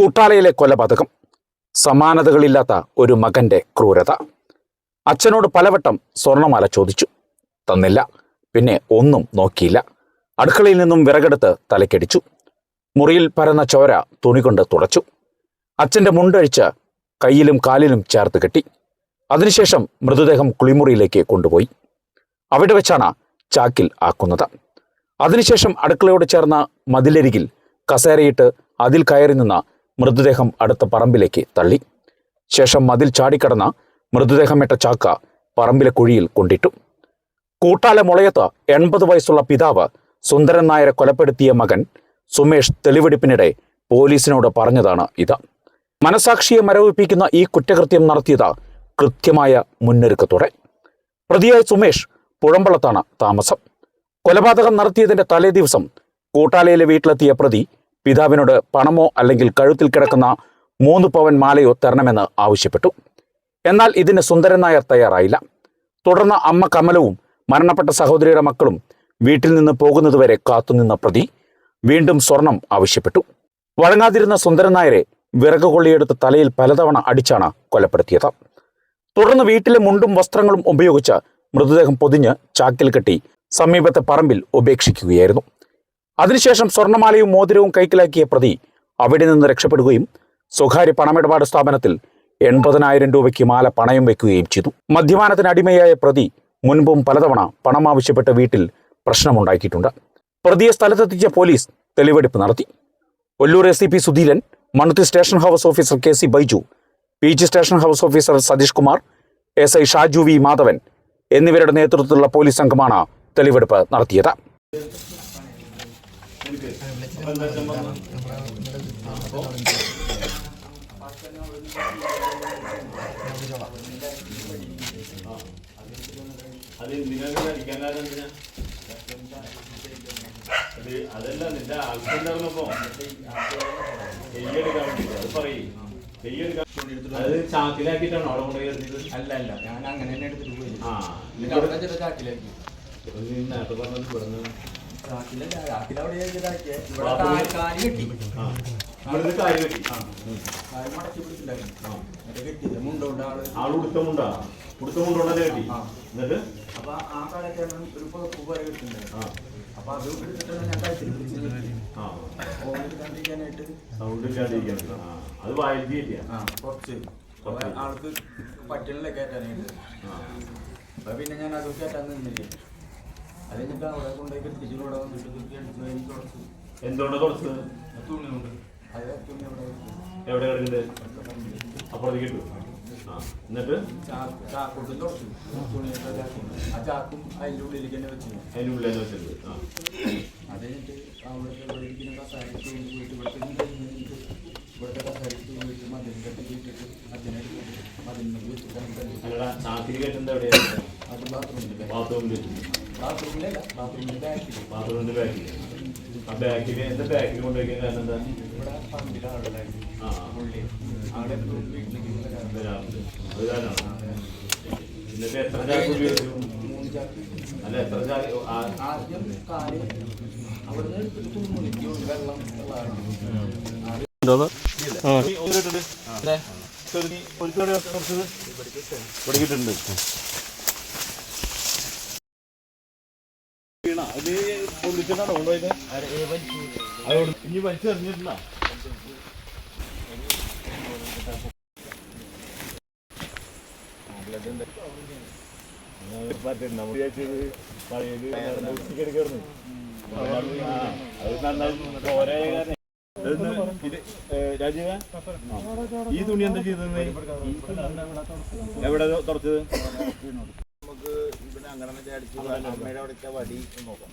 കൂട്ടാലയിലെ കൊലപാതകം സമാനതകളില്ലാത്ത ഒരു മകന്റെ ക്രൂരത. അച്ഛനോട് പലവട്ടം സ്വർണമാല ചോദിച്ചു. തന്നില്ല പിന്നെ ഒന്നും നോക്കിയില്ല. അടുക്കളയിൽ നിന്നും വിറകെടുത്ത് തലക്കടിച്ചു. മുറിയിൽ പരന്ന ചോര തുണികൊണ്ട് തുടച്ചു. അച്ഛന്റെ മുണ്ടഴിച്ച് കയ്യിലും കാലിലും ചേർത്ത് കെട്ടി. അതിനുശേഷം മൃതദേഹം കുളിമുറിയിലേക്ക് കൊണ്ടുപോയി. അവിടെ വെച്ചാണ് ചാക്കിൽ ആക്കുന്നത്. അതിനുശേഷം അടുക്കളയോട് ചേർന്ന മതിലരികിൽ കസേരയിട്ട് അതിൽ കയറി നിന്ന മൃതദേഹം അടുത്ത പറമ്പിലേക്ക് തള്ളി. ശേഷം മതിൽ ചാടിക്കടന്ന മൃതദേഹമിട്ട ചാക്ക പറമ്പിലെ കുഴിയിൽ കൊണ്ടിട്ടു. കൂട്ടാല മുളയത്ത് എൺപത് വയസ്സുള്ള പിതാവ് സുന്ദരൻ നായരെ കൊലപ്പെടുത്തിയ മകൻ സുമേഷ് തെളിവെടുപ്പിനിടെ പോലീസിനോട് പറഞ്ഞതാണ് ഇത്. മനസാക്ഷിയെ മരവിപ്പിക്കുന്ന ഈ കുറ്റകൃത്യം നടത്തിയത് കൃത്യമായ മുന്നൊരുക്കത്തോടെ. പ്രതിയായ സുമേഷ് പുഴമ്പളത്താണ് താമസം. കൊലപാതകം നടത്തിയതിന്റെ തലേദിവസം കൂട്ടാലയിലെ വീട്ടിലെത്തിയ പ്രതി പിതാവിനോട് പണമോ അല്ലെങ്കിൽ കഴുത്തിൽ കിടക്കുന്ന മൂന്ന് പവൻ മാലയോ തരണമെന്ന് ആവശ്യപ്പെട്ടു. എന്നാൽ ഇതിന് സുന്ദരൻ നായർ തയ്യാറായില്ല. തുടർന്ന് അമ്മ കമലവും മരണപ്പെട്ട സഹോദരിയുടെ മക്കളും വീട്ടിൽ നിന്ന് പോകുന്നതുവരെ കാത്തുനിന്ന പ്രതി വീണ്ടും സ്വർണം ആവശ്യപ്പെട്ടു. വഴങ്ങാതിരുന്ന സുന്ദരൻ നായരെ വിറക് കൊള്ളിയെടുത്ത് തലയിൽ പലതവണ അടിച്ചാണ് കൊലപ്പെടുത്തിയത്. തുടർന്ന് വീട്ടിലെ മുണ്ടും വസ്ത്രങ്ങളും ഉപയോഗിച്ച് മൃതദേഹം പൊതിഞ്ഞ് ചാക്കിൽ കെട്ടി സമീപത്തെ പറമ്പിൽ ഉപേക്ഷിക്കുകയായിരുന്നു. അതിനുശേഷം സ്വർണമാലയും മോതിരവും കൈക്കലാക്കിയ പ്രതി അവിടെ നിന്ന് രക്ഷപ്പെടുകയും സ്വകാര്യ പണമിടപാട് സ്ഥാപനത്തിൽ എൺപതിനായിരം രൂപയ്ക്ക് മാല പണയം വെക്കുകയും ചെയ്തു. മദ്യപാനത്തിന് അടിമയായ പ്രതി മുൻപും പലതവണ പണം ആവശ്യപ്പെട്ട വീട്ടിൽ പ്രശ്നമുണ്ടാക്കിയിട്ടുണ്ട്. പ്രതിയെ സ്ഥലത്തെത്തിച്ച പോലീസ് തെളിവെടുപ്പ് നടത്തി. Ollur S C P Sudheeran Mannuthy station house officer K C Baiju P G station house officer Satheesh Kumar S I Shaju V Madhavan എന്നിവരുടെ നേതൃത്വത്തിലുള്ള പോലീസ് സംഘമാണ് തെളിവെടുപ്പ് നടത്തിയത്. അത് അടിക്കാൻ കാരണം എന്തിനാ അത് അതല്ല നിന്റെ ആവശ്യമുണ്ടായിരുന്നപ്പോ നെയ്യെടുക്കാൻ വേണ്ടിട്ട് അത് പറയും നെയ്യെടുക്കാൻ അത് ചാക്കിലാക്കിയിട്ടാണോ അവിടെ കൊണ്ടുപോയി എറിഞ്ഞത് അല്ല അല്ല ഞാൻ അങ്ങനെ തന്നെ എടുത്തിട്ട് പോയി ആ നേരത്തെ പറഞ്ഞത് ഇവിടുന്ന് കാൽ കാൽ കെട്ടി. എന്നിട്ട്? അപ്പൊ ആ കടയ്ക്ക് ഒരു പുതപ്പ് പോലെ കിട്ടുന്നുണ്ടായിരുന്നു ആ. അപ്പൊ അത് എടുത്തിട്ടാണ് ഞാൻ കണ്ടിരിക്കാനായിട്ട്. സൗണ്ട് ഇല്ലാതിരിക്കണം ആ. അത് ആ കുറച്ച്. ആൾക്ക് പറ്റണില്ല കയറ്റാനായിട്ട് ആ. അപ്പൊ പിന്നെ ഞാൻ അത് കയറ്റാൻ നിന്നില്ല? അത് കഴിഞ്ഞിട്ട് അവിടെ കൊണ്ടുപോയി കെട്ടിച്ചു ഇവിടെ വന്നിട്ട് തുക്കി അടിച്ചു കഴിഞ്ഞ് തുടച്ചു എന്തുകൊണ്ടാ കുറച്ചത് തുണി കൊണ്ട് അത് തുണി അവിടെ എവിടെ കിടക്കുന്നുണ്ട്? അപ്പുറത്തേക്ക് ഇട്ടു. ആ എന്നിട്ട്? ചാക്ക് ചാക്കോട്ടും തുടച്ചു തുണിയൊക്കെ ഇതാക്കി. ആ ചാക്കും അതിന്റെ ഉള്ളിലേക്ക് തന്നെ വെച്ചു. അതിന്റെ ഉള്ളിൽ വെച്ചിട്ടുണ്ട് ആ. അത് കഴിഞ്ഞിട്ട് ഇവിടെ ഇരിക്കുന്ന പോയിട്ട് കഴിഞ്ഞിട്ട് ഇവിടുത്തെ മതിലിന് കെട്ടുന്നത് എവിടെയാണ് അത് ബാത്റൂമിൽ ബാത്റൂമിൽ വെച്ചിട്ടുണ്ട്. ബാത്റൂമിലല്ല ബാത്റൂമിന്റെ ബാക്കിൽ ബാത്റൂമിന്റെ ബാക്കിൽ ആ ബാക്കിൽ എന്താ ബാക്കിൽ കൊണ്ടുവയ്ക്കാൻ കാരണം എന്താ ഇവിടെ ആ പുള്ളി അവിടെ. അത് കാരണമാണ് എന്നിട്ട് എത്ര ചാക്ക് ഉപയോഗിച്ചു അല്ല എത്ര ചാക്ക് ആദ്യം കാൽ അവിടുന്ന് എടുത്തിട്ട് തുമ്മുളിക്ക് വെള്ളം വെള്ളമായിട്ട് ഈ ഒന്ന് ഇട്ടിട്ട്. ചെറുതി ഒരു ചെറിയ കുറച്ച് ഇവിടെ കിട്ടുന്നുണ്ട് വീണ ഇത് പൊള്ളിച്ചിട്ടാണോ കൊണ്ടുപോയത് അതോട് ഇനി വലിച്ചെറിഞ്ഞിട്ടുണ്ടോ മറ്റേ നമ്മൾ വിചാരിച്ചത് പഴയത് അത് രാജീവ ഈ തുണി എന്താ ചെയ്തത് എവിടെ തുറച്ചത്? അങ്ങനെ അടിച്ചു അമ്മയുടെ അവിടേക്ക് വടി നോക്കാം